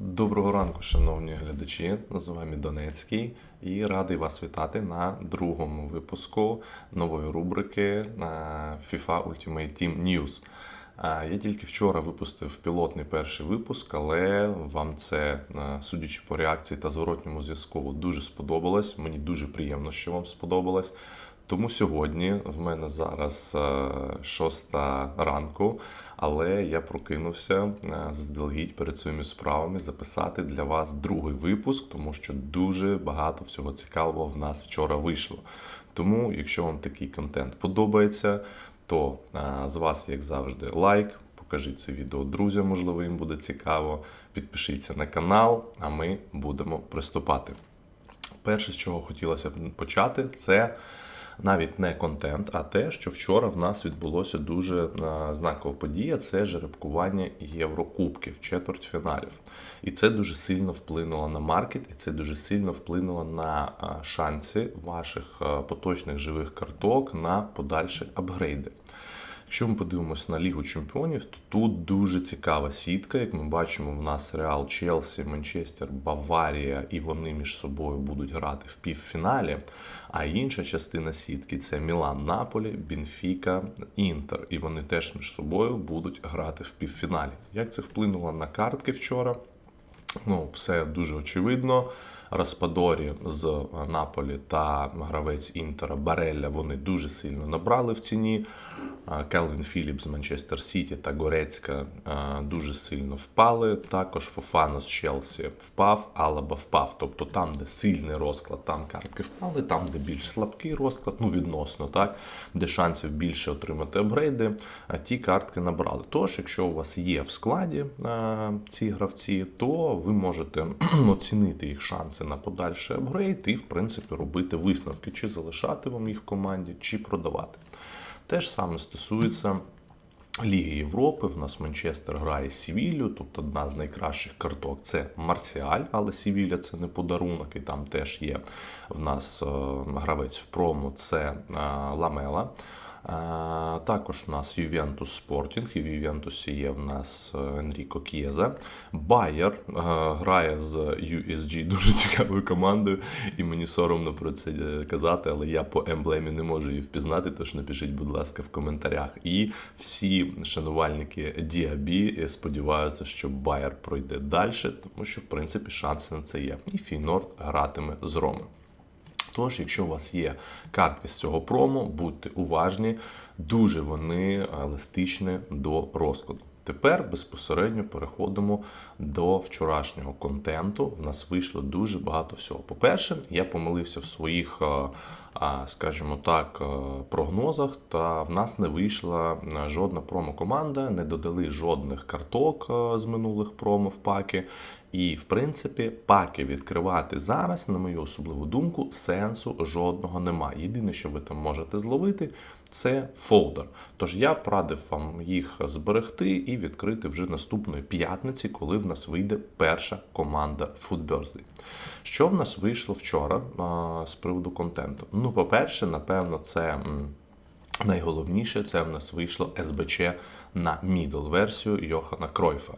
Доброго ранку, шановні глядачі. З вами Донецький і радий вас вітати на другому випуску нової рубрики на FIFA Ultimate Team News. Я тільки вчора випустив пілотний перший випуск, але вам це, е, судячи по реакції та зворотньому зв'язку, дуже сподобалось. Мені дуже приємно, що вам сподобалось. Тому сьогодні в мене зараз е, шоста ранку, але я прокинувся е, заздалегідь перед своїми справами записати для вас другий випуск, тому що дуже багато всього цікавого в нас вчора вийшло. Тому, якщо вам такий контент подобається, то е, з вас, як завжди, лайк. Покажіть це відео друзям, можливо, їм буде цікаво. Підпишіться на канал, а ми будемо приступати. Перше, з чого хотілося б почати, це навіть не контент, а те, що вчора в нас відбулося дуже е, знакова подія це жеребкування Єврокубків, четвертьфіналів. І це дуже сильно вплинуло на маркет, і це дуже сильно вплинуло на е, шанси ваших е, поточних живих карток на подальші апгрейди. Якщо ми подивимось на Лігу Чемпіонів, то тут дуже цікава сітка. Як ми бачимо, в нас Реал, Челсі, Манчестер, Баварія, і вони між собою будуть грати в півфіналі. А інша частина сітки це Мілан, Наполі, Бенфіка, Інтер. І вони теж між собою будуть грати в півфіналі. Як це вплинуло на картки вчора? Ну, все дуже очевидно. Распадорі з Наполі та гравець Інтера Барелля вони дуже сильно набрали в ціні. Келвін Філіп з Манчестер Сіті та Горецька е, дуже сильно впали. Також Фофана з Челсі впав, Алаба впав. Тобто там, де сильний розклад, там картки впали, там, де більш слабкий розклад, ну відносно, так, де шансів більше отримати апгрейди, ті картки набрали. Тож, якщо у вас є в складі е, ці гравці, то ви можете оцінити їх шанси на подальший апгрейд і, в принципі, робити висновки, чи залишати вам їх в команді, чи продавати. Те ж саме стосується Ліги Європи. В нас Манчестер грає Сівіллю. Тут одна з найкращих карток це Марсіаль, але Сівілля це не подарунок, і там теж є в нас е, гравець в промо, це е, Ламела. Е, Також у нас Ювентус Спортінг, і в Ювентусі є в нас е, Енріко К'єза. Байер е, грає з USG дуже цікавою командою, і мені соромно про це казати, але я по емблемі не можу її впізнати, тож напишіть, будь ласка, в коментарях. І всі шанувальники Діабі сподіваються, що Байер пройде далі, тому що в принципі шанси на це є. І Фійнорд гратиме з Роми. Тож, якщо у вас є картки з цього промо, будьте уважні, дуже вони е, еластичні до розкладу. Тепер безпосередньо переходимо до вчорашнього контенту. В нас вийшло дуже багато всього. По-перше, я помилився в своїх, е, скажімо так, е, прогнозах, та в нас не вийшла е, жодна промо-команда, не додали жодних карток е, з минулих промо в паки. І, в принципі, паки відкривати зараз, на мою особливу думку, сенсу жодного немає. Єдине, що ви там можете зловити, це фолдер. Тож я радив вам їх зберегти і відкрити вже наступної п'ятниці, коли в нас вийде перша команда Foodbirthday. Що в нас вийшло вчора а, з приводу контенту? Ну, по-перше, напевно, це. Найголовніше це в нас вийшло СБЧ на мідл версію Йохана Кройфа.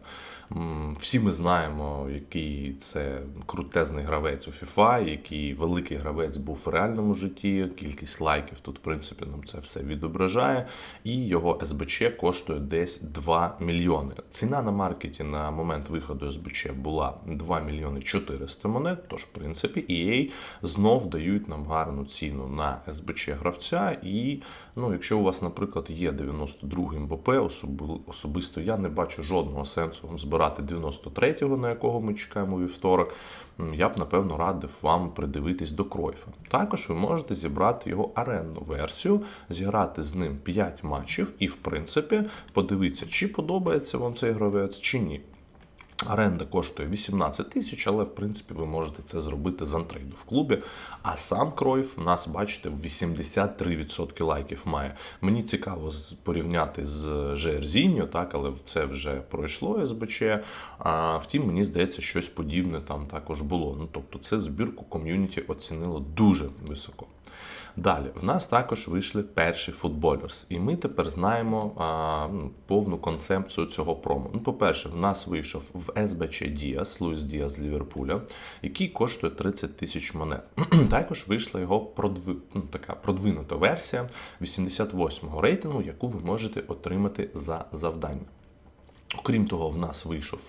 Всі ми знаємо, який це крутезний гравець у FIFA, який великий гравець був в реальному житті. Кількість лайків тут, в принципі, нам це все відображає. І його СБЧ коштує десь 2 мільйони. Ціна на маркеті на момент виходу СБЧ була 2 мільйони 400 монет. Тож, в принципі, EA знов дають нам гарну ціну на СБЧ гравця. І ну, якщо у вас, наприклад, є 92 МБП, особи- особисто я не бачу жодного сенсу збирати 93-го, на якого ми чекаємо вівторок. Я б напевно радив вам придивитись до Кройфа. Також ви можете зібрати його аренну версію, зіграти з ним 5 матчів і, в принципі, подивитися, чи подобається вам цей гравець, чи ні. Оренда коштує 18 тисяч, але в принципі ви можете це зробити з антрейду в клубі. А сам Кройф у нас, бачите, 83% лайків має. Мені цікаво порівняти з Жерзіньо, так, але це вже пройшло СБЧ. А втім, мені здається, щось подібне там також було. Ну тобто, це збірку ком'юніті оцінило дуже високо. Далі, в нас також вийшли перші футболерс, і ми тепер знаємо а, ну, повну концепцію цього промо. Ну, по-перше, в нас вийшов в СБЧ Діас, Луїс Діас з Ліверпуля, який коштує 30 тисяч монет. також вийшла його продви... ну, така продвинута версія 88-го рейтингу, яку ви можете отримати за завдання. Окрім того, в нас вийшов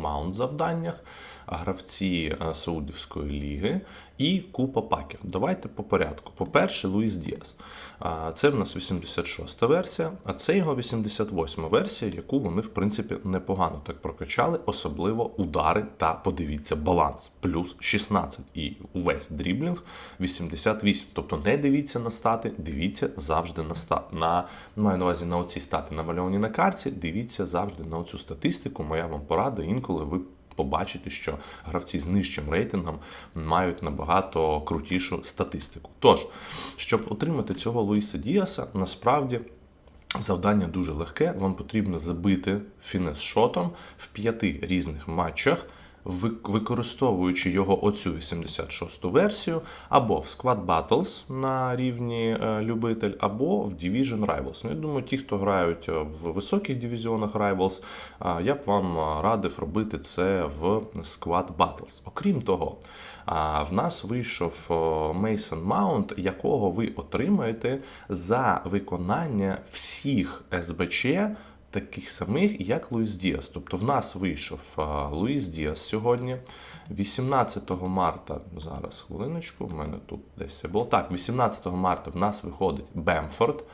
маунт завданнях, гравці Саудівської ліги і купа паків. Давайте по порядку. По-перше, Луїс Діас. Це в нас 86-та версія, а це його 88-та версія, яку вони, в принципі, непогано так прокачали, особливо удари та подивіться баланс. Плюс 16 і увесь дріблінг 88. Тобто не дивіться на стати, дивіться завжди на стат. На, маю на увазі на оці стати намальовані на карті, дивіться завжди на цю статистику. Моя вам порада, інколи ви побачите, що гравці з нижчим рейтингом мають набагато крутішу статистику. Тож, щоб отримати цього Луїса Діаса, насправді. Завдання дуже легке. Вам потрібно забити фінес шотом в п'яти різних матчах, використовуючи його оцю 86-ту версію, або в Squad Battles на рівні е, любитель, або в Division Rivals. Ну, я думаю, ті, хто грають е, в високих дивізіонах Rivals, я б вам е, радив робити це в Squad Battles. Окрім того, в нас вийшов Mason Mount, якого ви отримаєте за виконання всіх СБЧ. Таких самих, як Луїс Діас. Тобто в нас вийшов Луїс Діас сьогодні. 18 марта, зараз хвилиночку, в мене тут десь було. Так, 18 марта в нас виходить Бемфорд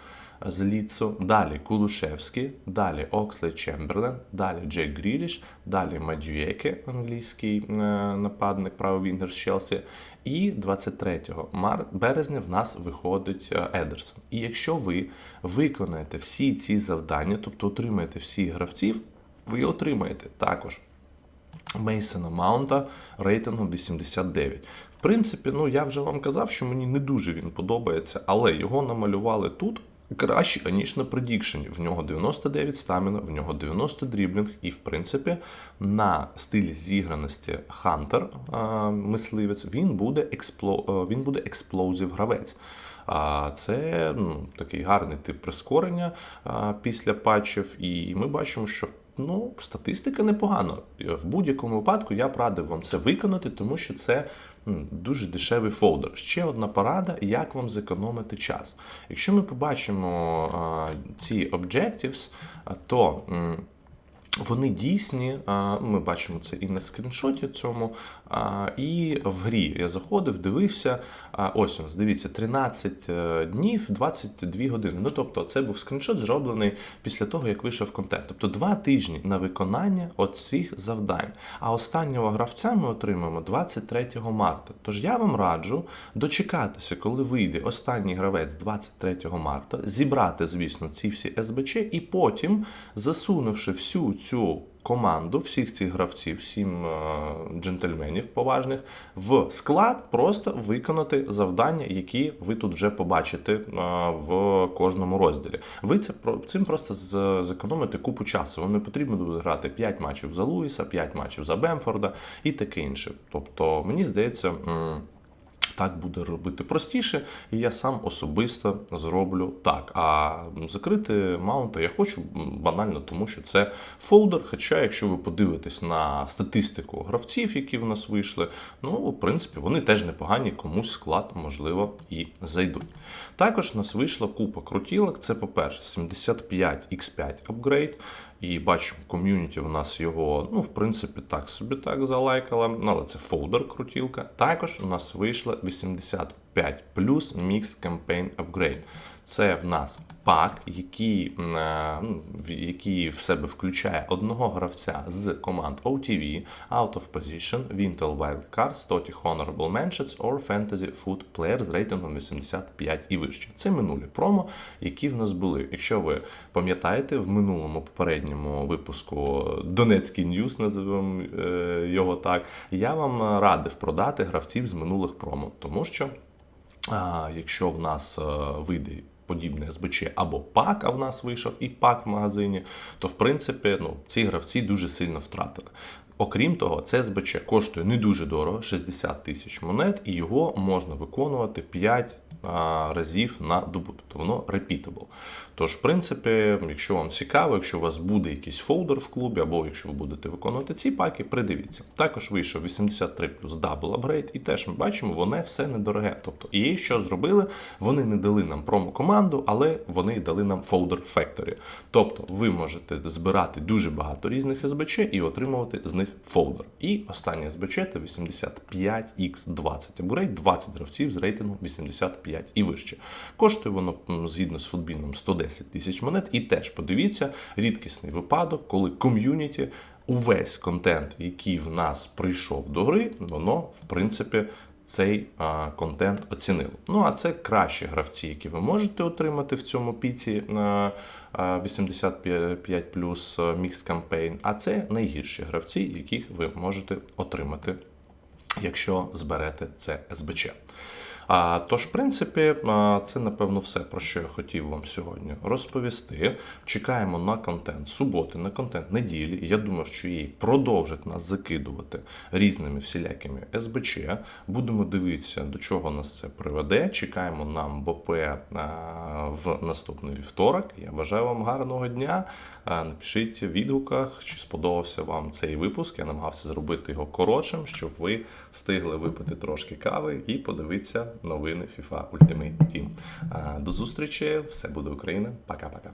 з Ліцу, далі Кулушевський, далі Окслей Чемберлен, далі Джек Гріліш, далі Мадюєке, англійський е, нападник, правий з Челсі. І 23 мар... березня в нас виходить е, Едерсон. І якщо ви виконаєте всі ці завдання, тобто отримаєте всіх гравців, ви отримаєте також Мейсона Маунта рейтингом 89. В принципі, ну я вже вам казав, що мені не дуже він подобається, але його намалювали тут краще, ніж на предікшені. В нього 99 стаміна, в нього 90 дріблінг, і в принципі на стилі зіграності Хантер мисливець він буде експло... е, він буде експлозив гравець. А це ну, такий гарний тип прискорення а, після патчів, і ми бачимо, що ну, статистика непогана. В будь-якому випадку я б радив вам це виконати, тому що це дуже дешевий фолдер. Ще одна порада, як вам зекономити час. Якщо ми побачимо ці objectives, то. вони дійсні, ми бачимо це і на скріншоті цьому, і в грі. Я заходив, дивився. Ось ось, дивіться, 13 е, днів, 22 години. Ну тобто, це був скріншот зроблений після того, як вийшов контент. Тобто два тижні на виконання оцих завдань. А останнього гравця ми отримаємо 23 марта. Тож я вам раджу дочекатися, коли вийде останній гравець 23 марта, зібрати, звісно, ці всі СБЧ, і потім, засунувши всю цю команду, всіх цих гравців, сім е, джентльменів поважних, в склад просто виконати завдання, які ви тут вже побачите е, в кожному розділі. Ви це цим просто зекономите купу часу. Вам не потрібно буде грати 5 матчів за Луїса, 5 матчів за Бемфорда і таке інше. Тобто, мені здається. Так буде робити простіше, і я сам особисто зроблю так. А закрити маунта я хочу банально, тому що це фолдер. Хоча, якщо ви подивитесь на статистику гравців, які в нас вийшли, ну, в принципі, вони теж непогані, комусь склад, можливо, і зайдуть. Також у нас вийшла купа крутілок. Це, по-перше, 75 X5 апгрейд. І бачимо, ком'юніті в нас його, ну, в принципі, так собі так залайкала, але це фолдер-крутілка. Також у нас вийшла 80 5 плюс Mix Campaign Upgrade. Це в нас пак, який е, ну, який в себе включає одного гравця з команд OTV, Out of Position, Wintel Wildcards, Totti Honorable Mentions or Fantasy Food Player з рейтингом 85 і вище. Це минулі промо, які в нас були. Якщо ви пам'ятаєте, в минулому попередньому випуску Донецький Ньюс, називаємо е, його так, я вам радив продати гравців з минулих промо, тому що якщо в нас е, вийде подібне СБЧ або пак, а в нас вийшов і пак в магазині, то в принципі ну, ці гравці дуже сильно втратили. Окрім того, це СБЧ коштує не дуже дорого 60 тисяч монет, і його можна виконувати 5 а, разів на добу. Тобто воно repeatable. Тож, в принципі, якщо вам цікаво, якщо у вас буде якийсь фолдер в клубі, або якщо ви будете виконувати ці паки, придивіться. Також вийшов 83 плюс Double Upgrade, і теж ми бачимо, воно все недороге. Тобто, і що зробили? Вони не дали нам промо-команду, але вони дали нам Folder Factory. Тобто ви можете збирати дуже багато різних СБЧ і отримувати з них фолдер. І останнє СБЧ це 85X20. Апгрейд 20 гравців з рейтингом 85 і вище. Коштує воно згідно з футбіном 110 тисяч монет. І теж подивіться, рідкісний випадок, коли ком'юніті увесь контент, який в нас прийшов до гри, воно в принципі. Цей а, контент оцінили. Ну а це кращі гравці, які ви можете отримати в цьому піці а, а, 85 плюс мікс кампейн, а це найгірші гравці, яких ви можете отримати, якщо зберете це СБЧ. А, тож, в принципі, це напевно все, про що я хотів вам сьогодні розповісти. Чекаємо на контент суботи, на контент неділі. Я думаю, що її продовжать нас закидувати різними всілякими СБЧ. Будемо дивитися, до чого нас це приведе. Чекаємо на МБП в наступний вівторок. Я бажаю вам гарного дня. Напишіть в відгуках, чи сподобався вам цей випуск. Я намагався зробити його коротшим, щоб ви встигли випити трошки кави і подивитися новини FIFA Ultimate Team. До зустрічі! Все буде Україна. Пока-пока.